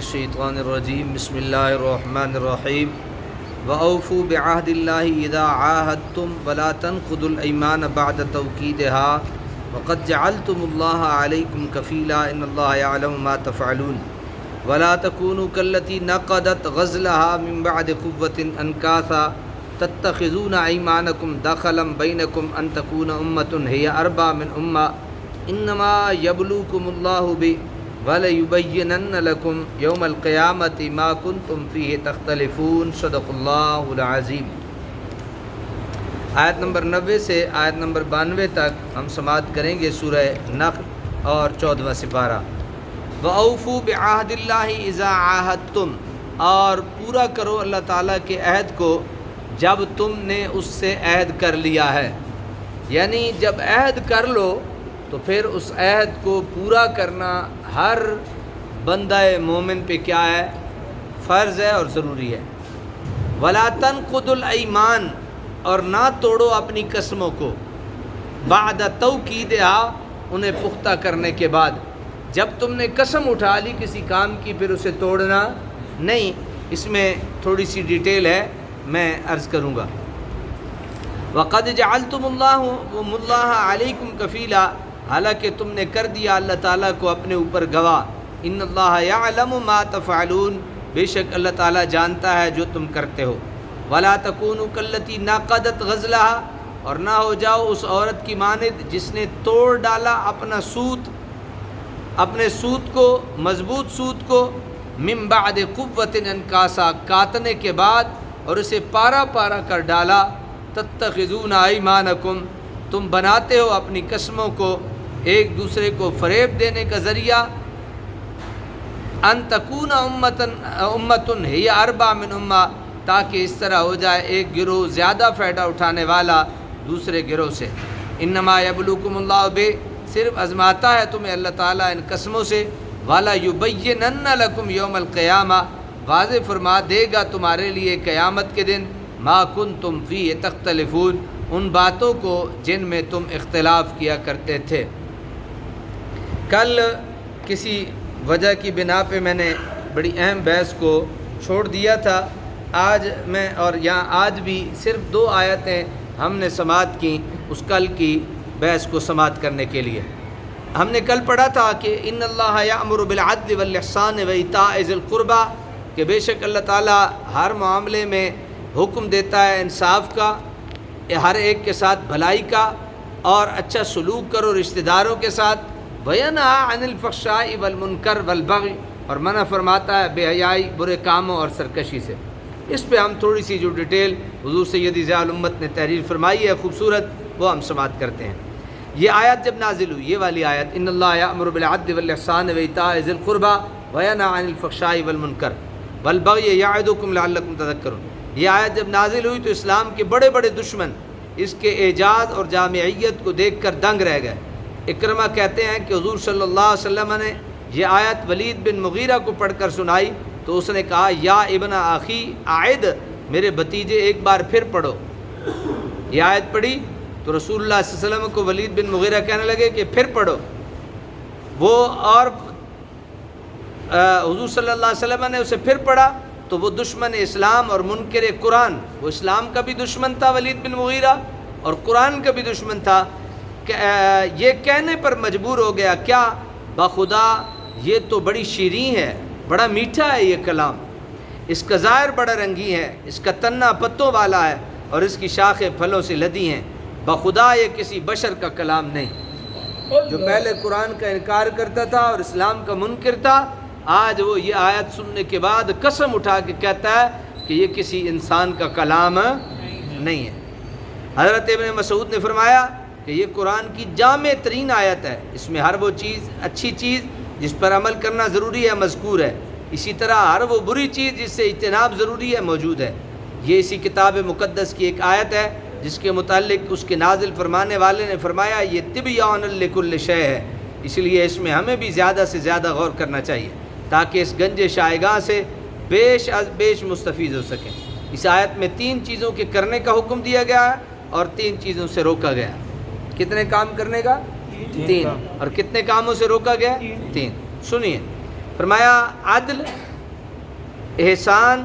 الشیطان الرجیم بسم اللہ الرحمن الرحیم وأوفوا بعهد الله إذا عاهدتم ولا تنقضوا الأيمان بعد توكيدها. وقد جعلتم الله عليكم كفيلا. إن الله يعلم ما تفعلون. ولا تكونوا كالتي نقضت غزلها من بعد قوة أنكاثا. تتخذون أيمانكم دخلا بينكم أن تكون أمة هي أربع من أمة. إنما يبلوكم الله به وَلَيُبَيِّنَنَّ لَكُمْ يَوْمَ الْقِيَامَةِ مَا كُنْتُمْ فِيهِ تَخْتَلِفُونَ. صدق اللہ العظیم. آیت نمبر نوے سے آیت نمبر بانوے تک ہم سماعت کریں گے سورہ نخل اور چودواں سپارہ. وَأَوْفُوا بِعَهْدِ اللَّهِ إِذَا عَاهَدْتُمْ. اور پورا کرو اللہ تعالیٰ کے عہد کو جب تم نے اس سے عہد کر لیا ہے. یعنی جب عہد کر لو تو پھر اس عہد کو پورا کرنا ہر بندہ مومن پہ کیا ہے؟ فرض ہے اور ضروری ہے۔ ولا تنقض الایمان اور نہ توڑو اپنی قسموں کو۔ بعد توقید آ انہیں پختہ کرنے کے بعد۔ جب تم نے قسم اٹھا لی کسی کام کی، پھر اسے توڑنا نہیں۔ اس میں تھوڑی سی ڈیٹیل ہے، میں عرض کروں گا۔ وقد جعلتم اللہ اللہ علیکم کفیلا حالانکہ تم نے کر دیا اللہ تعالیٰ کو اپنے اوپر گواہ۔ ان اللہ یعلم ما تفعلون۔ بے شک اللہ تعالیٰ جانتا ہے جو تم کرتے ہو۔ ولا تکون کلتی ناقدت غزلہ اور نہ ہو جاؤ اس عورت کی مانند جس نے توڑ ڈالا اپنا سوت۔ اپنے سوت کو، مضبوط سوت کو۔ من بعد قوت انکاسا، کاتنے کے بعد اور اسے پارا پارا کر ڈالا۔ تتخذون ایمانکم۔ تم بناتے ہو اپنی قسموں کو۔ ایک دوسرے کو فریب دینے کا ذریعہ، ان تکون امتن امتن، ہی اربا من امہ تاکہ اس طرح ہو جائے ایک گروہ زیادہ فائدہ اٹھانے والا دوسرے گروہ سے۔ انما یبلوکم اللہ بے، صرف ازماتا ہے تمہیں اللہ تعالیٰ ان قسموں سے۔ والا یبینن لکم یوم القیامہ، واضح فرما دے گا تمہارے لیے قیامت کے دن۔ ما کن تم فی تختلفون، ان باتوں کو جن میں تم اختلاف کیا کرتے تھے۔ کل کسی وجہ کی بنا پہ میں نے بڑی اہم بحث کو چھوڑ دیا تھا۔ آج میں اور یہاں آج بھی صرف دو آیتیں ہم نے سماعت کی اس کل کی بحث کو سماعت کرنے کے لیے۔ ہم نے کل پڑھا تھا کہ ان اللہ یامر بالعدل والاحسان و اطاع القربہ کہ بے شک اللہ تعالیٰ ہر معاملے میں حکم دیتا ہے انصاف کا، ہر ایک کے ساتھ بھلائی کا، اور اچھا سلوک کرو رشتہ داروں کے ساتھ۔ بینا عن الفحشاء والمنکر والبغی اور منع فرماتا ہے، بے حیائی، برے کاموں اور سرکشی سے۔ اس پہ ہم تھوڑی سی جو ڈیٹیل حضور سیدی ضیاء الامت نے تحریر فرمائی ہے، خوبصورت، وہ ہم سماعت کرتے ہیں۔ یہ آیت جب نازل ہوئی، یہ والی آیت، ان اللہ یامر بالعدل والاحسان و اطاع ذی القربہ وینہا عن الفحشاء والمنکر والبغی یعدکم لعلکم تذکرون یہ آیت جب نازل ہوئی تو اسلام کے بڑے بڑے دشمن اس کے اعجاز اور جامعیت کو دیکھ کر دنگ رہ گئے۔ اکرمہ کہتے ہیں کہ حضور صلی اللہ علیہ وسلم نے یہ آیت ولید بن مغیرہ کو پڑھ کر سنائی تو اس نے کہا، یا ابن آخی عائد میرے بھتیجے ایک بار پھر پڑھو۔ یہ آیت پڑھی تو رسول اللہ صلی اللہ علیہ وسلم کو ولید بن مغیرہ کہنے لگے کہ پھر پڑھو۔ وہ اور حضور صلی اللہ علیہ وسلم نے اسے پھر پڑھا تو وہ دشمن اسلام اور منکر قرآن۔ وہ اسلام کا بھی دشمن تھا ولید بن مغیرہ اور قرآن کا بھی دشمن تھا۔ یہ کہنے پر مجبور ہو گیا کیا بخدا یہ تو بڑی شیریں ہے بڑا میٹھا ہے یہ کلام۔ اس کا ظاہر بڑا رنگی ہے اس کا تنا پتوں والا ہے اور اس کی شاخیں پھلوں سے لدی ہیں۔ بخدا یہ کسی بشر کا کلام نہیں۔ جو پہلے قرآن کا انکار کرتا تھا اور اسلام کا منکر تھا آج وہ یہ آیت سننے کے بعد قسم اٹھا کے کہتا ہے کہ یہ کسی انسان کا کلام نہیں ہے۔ حضرت ابن مسعود نے فرمایا کہ یہ قرآن کی جامع ترین آیت ہے۔ اس میں ہر وہ چیز اچھی چیز جس پر عمل کرنا ضروری ہے، مذکور ہے۔ اسی طرح ہر وہ بری چیز جس سے اجتناب ضروری ہے، موجود ہے۔ یہ اسی کتاب مقدس کی ایک آیت ہے، جس کے متعلق اس کے نازل فرمانے والے نے فرمایا، یہ طبیان الکل شے ہے۔ اس لیے اس میں ہمیں بھی زیادہ سے زیادہ غور کرنا چاہیے، تاکہ اس گنج شائگاہ سے بیش از بیش مستفیض ہو سکیں۔ اس آیت میں تین چیزوں کے کرنے کا حکم دیا گیا ہے اور تین چیزوں سے روکا گیا ہے۔ کتنے کام کرنے کا؟ تین۔ اور کتنے کاموں سے روکا گیا؟ تین۔ سنیے۔ فرمایا، عدل، احسان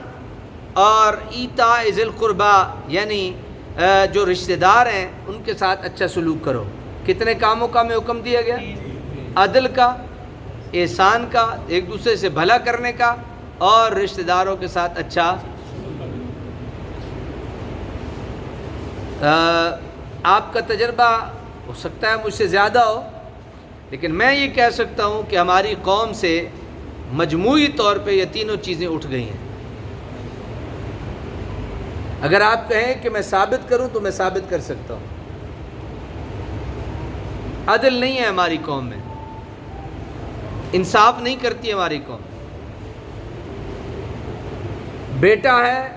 اور ایتا ذیل قربا یعنی جو رشتہ دار ہیں، ان کے ساتھ اچھا سلوک کرو۔ کتنے کاموں کا میں حکم دیا گیا؟ عدل کا، احسان کا، ایک دوسرے سے بھلا کرنے کا، اور رشتہ داروں کے ساتھ اچھا۔ آپ کا تجربہ ہو سکتا ہے مجھ سے زیادہ ہو، لیکن میں یہ کہہ سکتا ہوں کہ ہماری قوم سے مجموعی طور پہ یہ تینوں چیزیں اٹھ گئی ہیں۔ اگر آپ کہیں کہ میں ثابت کروں تو میں ثابت کر سکتا ہوں۔ عدل نہیں ہے ہماری قوم میں۔ انصاف نہیں کرتی ہماری قوم۔ بیٹا ہے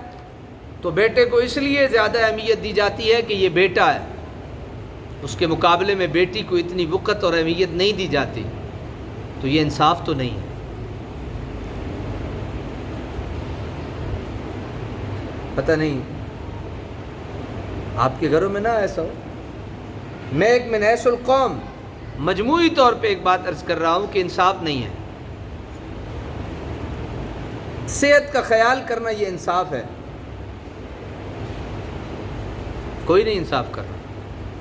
تو بیٹے کو اس لیے زیادہ اہمیت دی جاتی ہے کہ یہ بیٹا ہے۔ اس کے مقابلے میں بیٹی کو اتنی وقت اور اہمیت نہیں دی جاتی، تو یہ انصاف تو نہیں ہے۔ پتہ نہیں، آپ کے گھروں میں نہ ایسا ہو۔ میں ایک منحص القوم، مجموعی طور پہ ایک بات عرض کر رہا ہوں کہ انصاف نہیں ہے۔ صحت کا خیال کرنا یہ انصاف ہے۔ کوئی نہیں انصاف کر رہا۔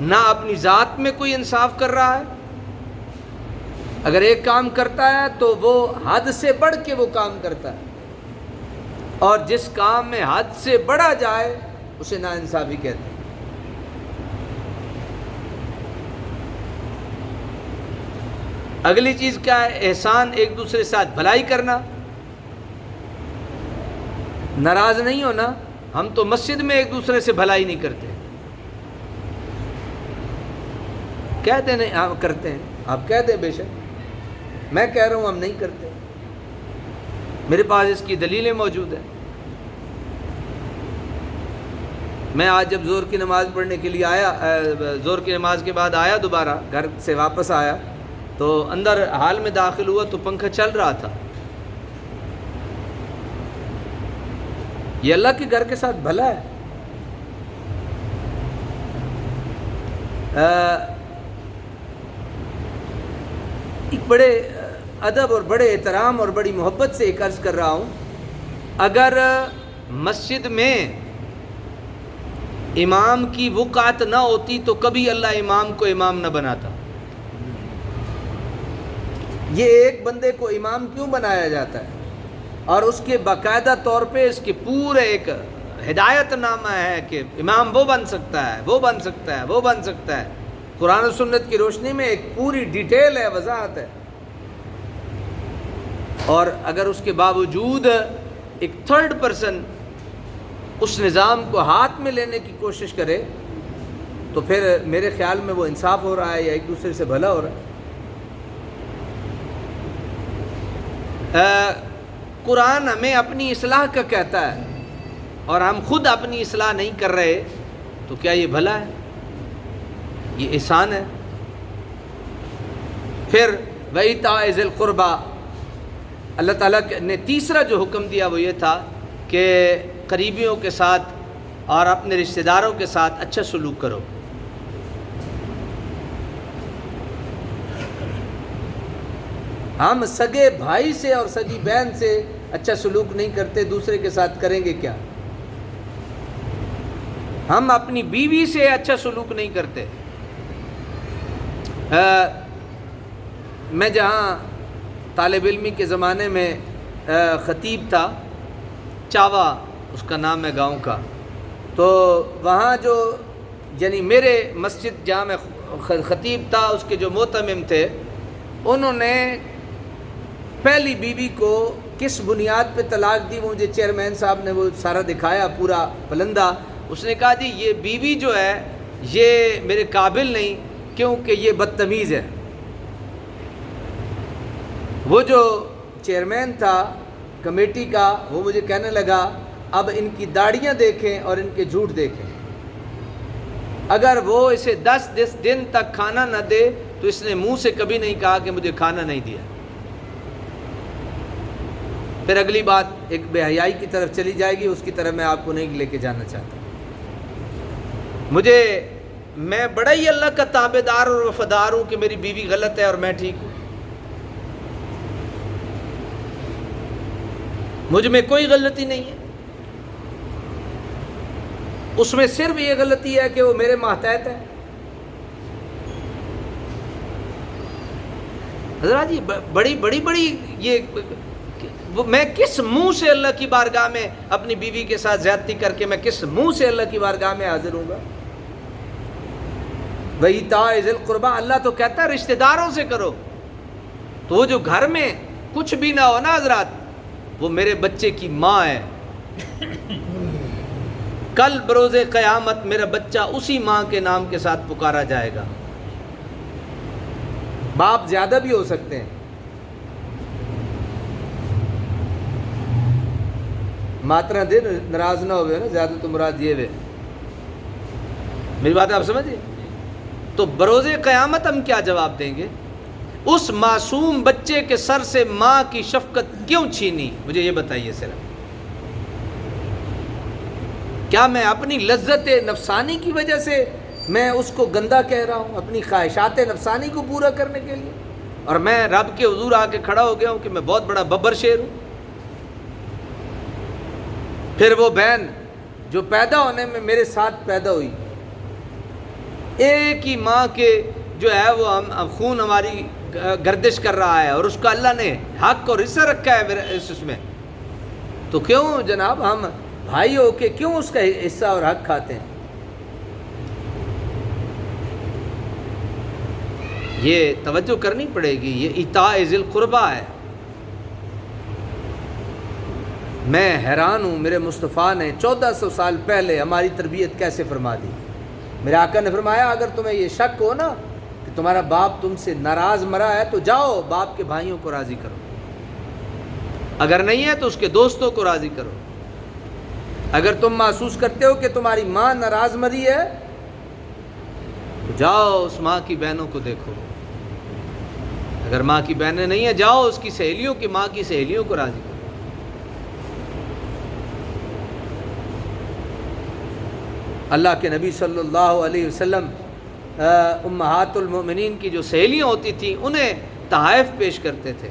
نہ اپنی ذات میں کوئی انصاف کر رہا ہے۔ اگر ایک کام کرتا ہے تو وہ حد سے بڑھ کے وہ کام کرتا ہے۔ اور جس کام میں حد سے بڑھا جائے، اسے نا انصافی کہتے ہیں۔ اگلی چیز کیا ہے؟ احسان ایک دوسرے ساتھ بھلائی کرنا۔ ناراض نہیں ہونا، ہم تو مسجد میں ایک دوسرے سے بھلائی نہیں کرتے۔ کہتے نہیں ہم کرتے ہیں۔ آپ کہتے ہیں بے شک۔ میں کہہ رہا ہوں، ہم نہیں کرتے۔ میرے پاس اس کی دلیلیں موجود ہیں۔ میں آج جب زور کی نماز پڑھنے کے لیے آیا زور کی نماز کے بعد آیا دوبارہ، گھر سے واپس آیا، تو اندر حال میں داخل ہوا تو پنکھا چل رہا تھا۔ یہ اللہ کے گھر کے ساتھ بھلا ہے ایک بڑے ادب اور بڑے احترام اور بڑی محبت سے ایک عرض کر رہا ہوں۔ اگر مسجد میں امام کی وقعت نہ ہوتی تو کبھی اللہ امام کو امام نہ بناتا۔ یہ ایک بندے کو امام کیوں بنایا جاتا ہے؟ اور اس کے باقاعدہ طور پہ اس کے پورے ایک ہدایت نامہ ہے کہ امام وہ بن سکتا ہے، وہ بن سکتا ہے، وہ بن سکتا ہے۔ قرآن و سنت کی روشنی میں ایک پوری ڈیٹیل ہے، وضاحت ہے۔ اور اگر اس کے باوجود ایک تھرڈ پرسن اس نظام کو ہاتھ میں لینے کی کوشش کرے، تو پھر میرے خیال میں وہ انصاف ہو رہا ہے یا ایک دوسرے سے بھلا ہو رہا ہے۔ قرآن ہمیں اپنی اصلاح کا کہتا ہے اور ہم خود اپنی اصلاح نہیں کر رہے، تو کیا یہ بھلا ہے؟ یہ احسان ہے۔ پھر وہی تعز القربہ اللہ تعالیٰ نے تیسرا جو حکم دیا وہ یہ تھا کہ قریبیوں کے ساتھ اور اپنے رشتہ داروں کے ساتھ اچھا سلوک کرو۔ ہم سگے بھائی سے اور سگی بہن سے اچھا سلوک نہیں کرتے، دوسرے کے ساتھ کریں گے کیا؟ ہم اپنی بیوی سے اچھا سلوک نہیں کرتے۔ میں جہاں طالب علمی کے زمانے میں خطیب تھا، چاوا اس کا نام ہے گاؤں کا، تو وہاں جو یعنی میرے مسجد جہاں میں خطیب تھا، اس کے جو محتمم تھے، انہوں نے پہلی بیوی کو کس بنیاد پہ طلاق دی، وہ مجھے چیئرمین صاحب نے وہ سارا دکھایا، پورا پلندہ اس نے کہا جی یہ بیوی جو ہے، یہ میرے قابل نہیں کیونکہ یہ بدتمیز ہے۔ وہ جو چیئرمین تھا، کمیٹی کا، وہ مجھے کہنے لگا، اب ان کی داڑیاں دیکھیں اور ان کے جھوٹ دیکھیں۔ اگر وہ اسے دس دس دن تک کھانا نہ دے، تو اس نے منہ سے کبھی نہیں کہا کہ مجھے کھانا نہیں دیا۔ پھر اگلی بات، ایک بے حیائی کی طرف چلی جائے گی، اس کی طرف میں آپ کو نہیں لے کے جانا چاہتا۔ مجھے میں بڑا ہی اللہ کا تابے دار اور وفادار ہوں کہ میری بیوی غلط ہے اور میں ٹھیک ہوں۔ مجھ میں کوئی غلطی نہیں ہے۔ اس میں صرف یہ غلطی ہے کہ وہ میرے ماتحت ہے حضرات جی، یہ بڑی بڑی بڑی یہ میں کس منہ سے اللہ کی بارگاہ میں اپنی بیوی کے ساتھ زیادتی کر کے میں کس منہ سے اللہ کی بارگاہ میں حاضر ہوں گا؟ وہی تاضل قربا اللہ تو کہتا ہے رشتہ داروں سے کرو۔ تو وہ جو گھر میں کچھ بھی نہ ہو نا حضرات، وہ میرے بچے کی ماں ہے۔ کل بروز قیامت میرا بچہ اسی ماں کے نام کے ساتھ پکارا جائے گا۔ باپ زیادہ بھی ہو سکتے ہیں۔ ماترا دے، ناراض نہ ہوئے نا، زیادہ تو مراد یہ ہوئے میری بات آپ سمجھے؟ تو بروز قیامت ہم کیا جواب دیں گے؟ اس معصوم بچے کے سر سے ماں کی شفقت کیوں چھینی؟ مجھے یہ بتائیے صرف۔ کیا میں اپنی لذت نفسانی کی وجہ سے میں اس کو گندا کہہ رہا ہوں، اپنی خواہشات نفسانی کو پورا کرنے کے لیے؟ اور میں رب کے حضور آ کے کھڑا ہو گیا ہوں کہ میں بہت بڑا ببر شیر ہوں۔ پھر وہ بہن جو پیدا ہونے میں میرے ساتھ پیدا ہوئی ایک ہی ماں کے جو ہے وہ ہم خون ہماری گردش کر رہا ہے اور اس کا اللہ نے حق اور حصہ رکھا ہے اس میں۔ تو کیوں جناب ہم بھائی ہو کے کیوں اس کا حصہ اور حق کھاتے ہیں؟ یہ توجہ کرنی پڑے گی، یہ اتا ذیل قربا ہے۔ میں حیران ہوں، میرے مصطفیٰ نے چودہ سو سال پہلے ہماری تربیت کیسے فرما دی؟ میرے آقا نے فرمایا، اگر تمہیں یہ شک ہو نا کہ تمہارا باپ تم سے ناراض مرا ہے، تو جاؤ، باپ کے بھائیوں کو راضی کرو۔ اگر نہیں ہے، تو اس کے دوستوں کو راضی کرو۔ اگر تم محسوس کرتے ہو کہ تمہاری ماں ناراض مری ہے، تو جاؤ، اس ماں کی بہنوں کو دیکھو۔ اگر ماں کی بہنیں نہیں ہیں، جاؤ، اس کی سہیلیوں کی ماں کی سہیلیوں کو راضی کرو۔ اللہ کے نبی صلی اللہ علیہ وسلم امہات المؤمنین کی جو سہیلیاں ہوتی تھیں، انہیں تحائف پیش کرتے تھے۔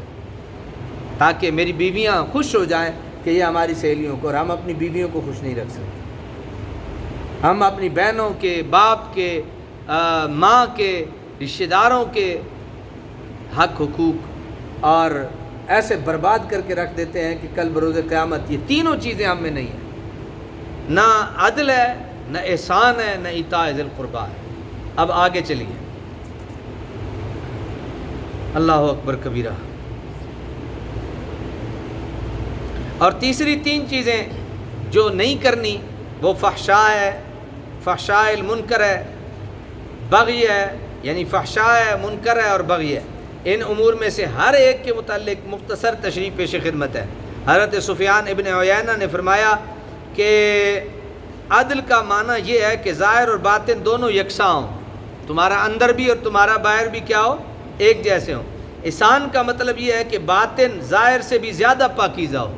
تاکہ میری بیویاں خوش ہو جائیں کہ یہ ہماری سہیلیوں کو، اور ہم اپنی بیویوں کو خوش نہیں رکھ سکتے۔ ہم اپنی بہنوں کے، باپ کے ماں کے، رشتہ داروں کے حق حقوق اور ایسے برباد کر کے رکھ دیتے ہیں کہ کل بروز قیامت یہ تینوں چیزیں ہم میں نہیں ہیں۔ نہ عدل ہے نہ احسان ہے، نہ اتا ذیل قربا ہے۔ اب آگے چلیے۔ اللہ اکبر کبیرہ۔ اور تیسری تین چیزیں جو نہیں کرنی، وہ فحشا ہے۔ فحشاء المنکر ہے، بغی ہے۔ یعنی فحشا ہے، منکر ہے اور بغی ہے۔ ان امور میں سے ہر ایک کے متعلق مختصر تشریح پیش خدمت ہے۔ حضرت سفیان ابن عیینہ نے فرمایا کہ عدل کا معنی یہ ہے کہ ظاہر اور باطن دونوں یکساں ہوں۔ تمہارا اندر بھی اور تمہارا باہر بھی کیا ہو؟ ایک جیسے ہوں۔ احسان کا مطلب یہ ہے کہ باطن ظاہر سے بھی زیادہ پاکیزہ ہو۔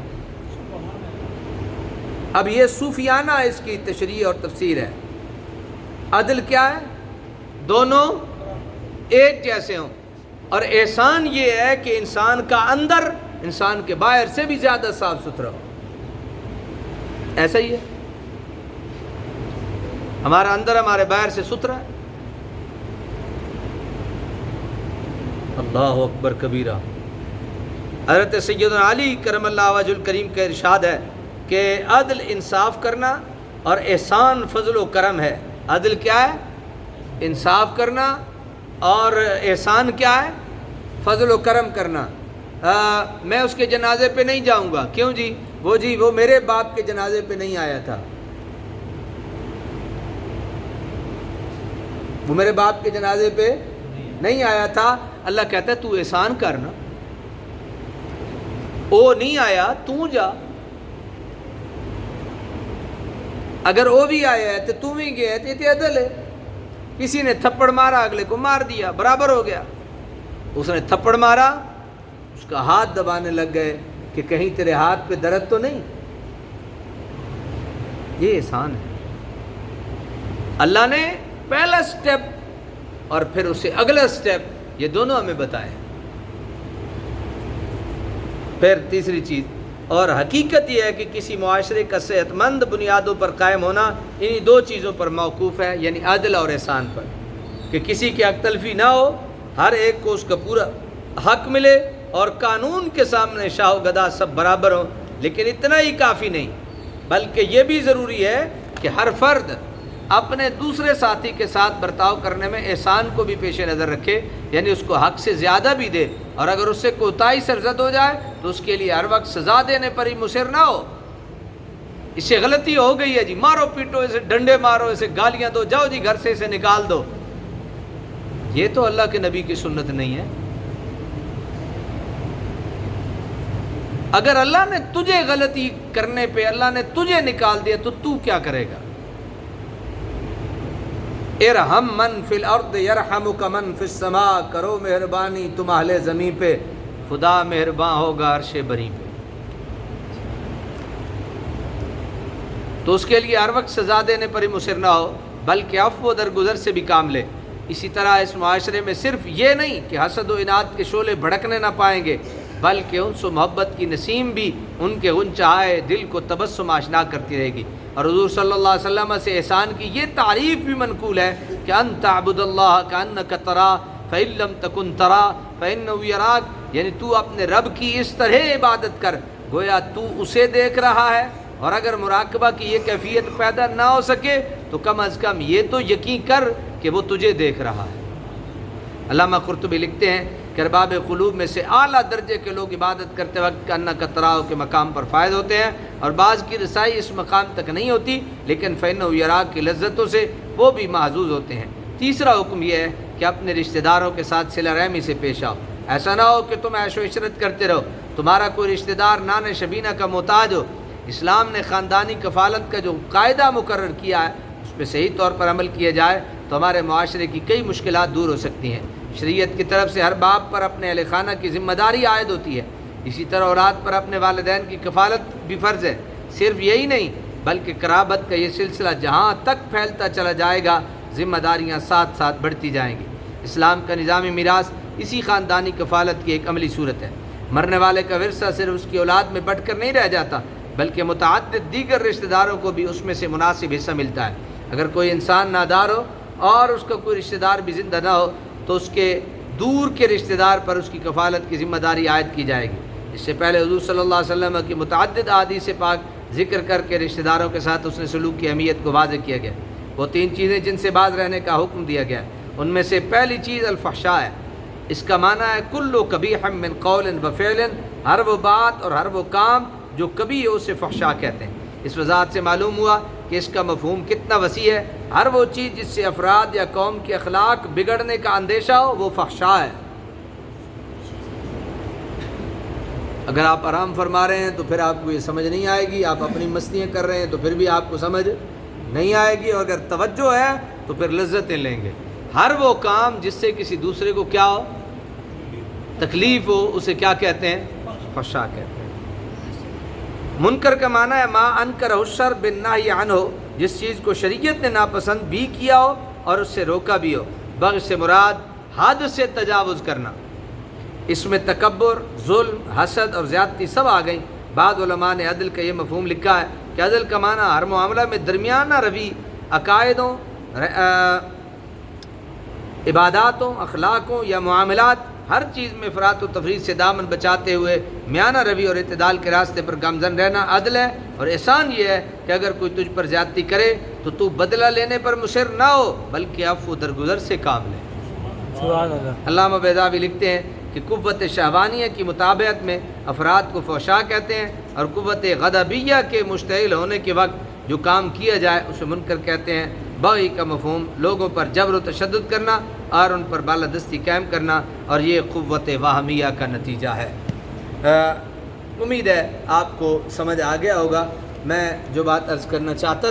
اب یہ صوفیانہ اس کی تشریح اور تفسیر ہے۔ عدل کیا ہے؟ دونوں ایک جیسے ہوں۔ اور احسان یہ ہے کہ انسان کا اندر انسان کے باہر سے بھی زیادہ صاف ستھرا ہو۔ ایسا ہی ہے۔ ہمارا اندر ہمارے باہر سے ستھرا ہے۔ اللہ اکبر کبیرہ۔ حضرت سید علی کرم اللہ وج الکریم کا ارشاد ہے کہ عدل انصاف کرنا اور احسان، فضل و کرم ہے۔ عدل کیا ہے؟ انصاف کرنا اور احسان کیا ہے؟ فضل و کرم کرنا۔ میں اس کے جنازے پہ نہیں جاؤں گا۔ کیوں جی؟ وہ جی وہ میرے باپ کے جنازے پہ نہیں آیا تھا۔ وہ میرے باپ کے جنازے پہ نہیں آیا تھا۔ اللہ کہتا ہے تو احسان کرنا۔ وہ نہیں آیا، تو جا۔ اگر وہ بھی آیا ہے تو تم ہی گیا تو یہ عدل ہے۔ کسی نے تھپڑ مارا، اگلے کو مار دیا، برابر ہو گیا۔ اس نے تھپڑ مارا، اس کا ہاتھ دبانے لگ گئے کہ کہیں تیرے ہاتھ پہ درد تو نہیں۔ یہ احسان ہے۔ اللہ نے پہلا سٹیپ اور پھر اسے اگلا سٹیپ یہ دونوں ہمیں بتائے۔ پھر تیسری چیز، اور حقیقت یہ ہے کہ کسی معاشرے کا صحت مند بنیادوں پر قائم ہونا انہی دو چیزوں پر موقوف ہے یعنی عدل اور احسان پر۔ کہ کسی کی حق تلفی نہ ہو، ہر ایک کو اس کا پورا حق ملے اور قانون کے سامنے شاہ و گدا سب برابر ہوں، لیکن اتنا ہی کافی نہیں، بلکہ یہ بھی ضروری ہے کہ ہر فرد اپنے دوسرے ساتھی کے ساتھ برتاؤ کرنے میں احسان کو بھی پیش نظر رکھے یعنی اس کو حق سے زیادہ بھی دے، اور اگر اس سے کوتاہی سرزد ہو جائے، تو اس کے لیے ہر وقت سزا دینے پر ہی مصر نہ ہو۔ اس سے غلطی ہو گئی ہے جی مارو پیٹو، اسے ڈنڈے مارو، اسے گالیاں دو، جاؤ جی گھر سے اسے نکال دو۔ یہ تو اللہ کے نبی کی سنت نہیں ہے۔ اگر اللہ نے تجھے غلطی کرنے پہ، اللہ نے تجھے نکال دیا، تو تو کیا کرے گا؟ ارحم من فی الارض یرحمک من فی السماء کرو مہربانی تم اہل زمین پہ، خدا مہربان ہوگا عرش بری پہ۔ تو اس کے لیے ہر وقت سزا دینے پر ہی مصر نہ ہو، بلکہ عفو و درگزر سے بھی کام لے۔ اسی طرح اس معاشرے میں صرف یہ نہیں کہ حسد و انعد کے شعلے بھڑکنے نہ پائیں گے، بلکہ ان سے محبت کی نسیم بھی ان کے ان چاہے دل کو تبسم آشنا کرتی رہے گی۔ اور حضور صلی اللہ علیہ وسلم سے احسان کی یہ تعریف بھی منقول ہے کہ ان تعبد اللہ کا ان کا ترا فعلم تکن ترا فعن وراک یعنی تو اپنے رب کی اس طرح عبادت کر، گویا تو اسے دیکھ رہا ہے۔ اور اگر مراقبہ کی یہ کیفیت پیدا نہ ہو سکے، تو کم از کم یہ تو یقین کر کہ وہ تجھے دیکھ رہا ہے۔ علامہ قرطبی لکھتے ہیں کہ ارباب قلوب میں سے اعلیٰ درجے کے لوگ عبادت کرتے وقت انا کتراؤ کے مقام پر فائد ہوتے ہیں اور بعض کی رسائی اس مقام تک نہیں ہوتی، لیکن فین و یراق کی لذتوں سے وہ بھی محظوظ ہوتے ہیں۔ تیسرا حکم یہ ہے کہ اپنے رشتہ داروں کے ساتھ صلہ رحمی سے پیش آؤ۔ ایسا نہ ہو کہ تم عیش و عشرت کرتے رہو۔ تمہارا کوئی رشتہ دار نان شبینہ کا محتاج ہو۔ اسلام نے خاندانی کفالت کا جو قاعدہ مقرر کیا ہے، اس پہ صحیح طور پر عمل کیا جائے۔ تو ہمارے معاشرے کی کئی مشکلات دور ہو سکتی ہیں۔ شریعت کی طرف سے ہر باپ پر اپنے اہل خانہ کی ذمہ داری عائد ہوتی ہے۔ اسی طرح اورات پر اپنے والدین کی کفالت بھی فرض ہے۔ صرف یہی نہیں، بلکہ کرابت کا یہ سلسلہ جہاں تک پھیلتا چلا جائے گا، ذمہ داریاں ساتھ ساتھ بڑھتی جائیں گی۔ اسلام کا نظامی میراث اسی خاندانی کفالت کی ایک عملی صورت ہے۔ مرنے والے کا ورثہ صرف اس کی اولاد میں بٹ کر نہیں رہ جاتا، بلکہ متعدد دیگر رشتہ داروں کو بھی اس میں سے مناسب حصہ ملتا ہے۔ اگر کوئی انسان نادار ہو اور اس کا کوئی رشتہ دار بھی زندہ نہ ہو تو اس کے دور کے رشتہ دار پر اس کی کفالت کی ذمہ داری عائد کی جائے گی۔ اس سے پہلے حضور صلی اللہ علیہ وسلم کی متعدد عادی سے پاک ذکر کر کے رشتہ داروں کے ساتھ اس نے سلوک کی اہمیت کو واضح کیا گیا۔ وہ تین چیزیں جن سے باز رہنے کا حکم دیا گیا۔ ان میں سے پہلی چیز الفحشاء ہے۔ اس کا معنی ہے کل و کبھی ہم من قول و فعل ہر وہ بات اور ہر وہ کام جو کبھی اسے فحشا کہتے ہیں۔ اس وضاحت سے معلوم ہوا کہ اس کا مفہوم کتنا وسیع ہے، ہر وہ چیز جس سے افراد یا قوم کے اخلاق بگڑنے کا اندیشہ ہو، وہ فحشا ہے۔ اگر آپ آرام فرما رہے ہیں تو پھر آپ کو یہ سمجھ نہیں آئے گی، آپ اپنی مستیاں کر رہے ہیں تو پھر بھی آپ کو سمجھ نہیں آئے گی۔ اور اگر توجہ ہے تو پھر لذتیں لیں گے۔ ہر وہ کام جس سے کسی دوسرے کو کیا ہو تکلیف ہو، اسے کیا کہتے ہیں؟ فحشا کہتے ہیں۔ منکر کا معنی ہے ماں ان کر حشر بن نہ عن ہو جس چیز کو شریعت نے ناپسند بھی کیا ہو اور اس سے روکا بھی ہو۔ بغ سے مراد، حد سے تجاوز کرنا۔ اس میں تکبر، ظلم، حسد اور زیادتی سب آ گئیں۔ بعض علماء نے عدل کا یہ مفہوم لکھا ہے کہ عدل کا معنی ہر معاملہ میں درمیانہ روی عقائدوں عباداتوں، اخلاقوں یا معاملات ہر چیز میں افراد و تفریح سے دامن بچاتے ہوئے میانہ روی اور اعتدال کے راستے پر گامزن رہنا عدل ہے اور احسان یہ ہے کہ اگر کوئی تجھ پر زیادتی کرے تو تو بدلہ لینے پر مصر نہ ہو بلکہ افو درگزر سے کام لے علامہ بیضاوی لکھتے ہیں کہ قوت شہوانیہ کی مطابعت میں افراد کو فوشا کہتے ہیں اور قوت غدبیہ کے مشتعل ہونے کے وقت جو کام کیا جائے اسے منکر کہتے ہیں۔ بغی کا مفہوم لوگوں پر جبر و تشدد کرنا اور ان پر بالادستی قائم کرنا اور یہ قوت واہمیہ کا نتیجہ ہے۔ امید ہے آپ کو سمجھ آ گیا ہوگا۔ میں جو بات عرض کرنا چاہتا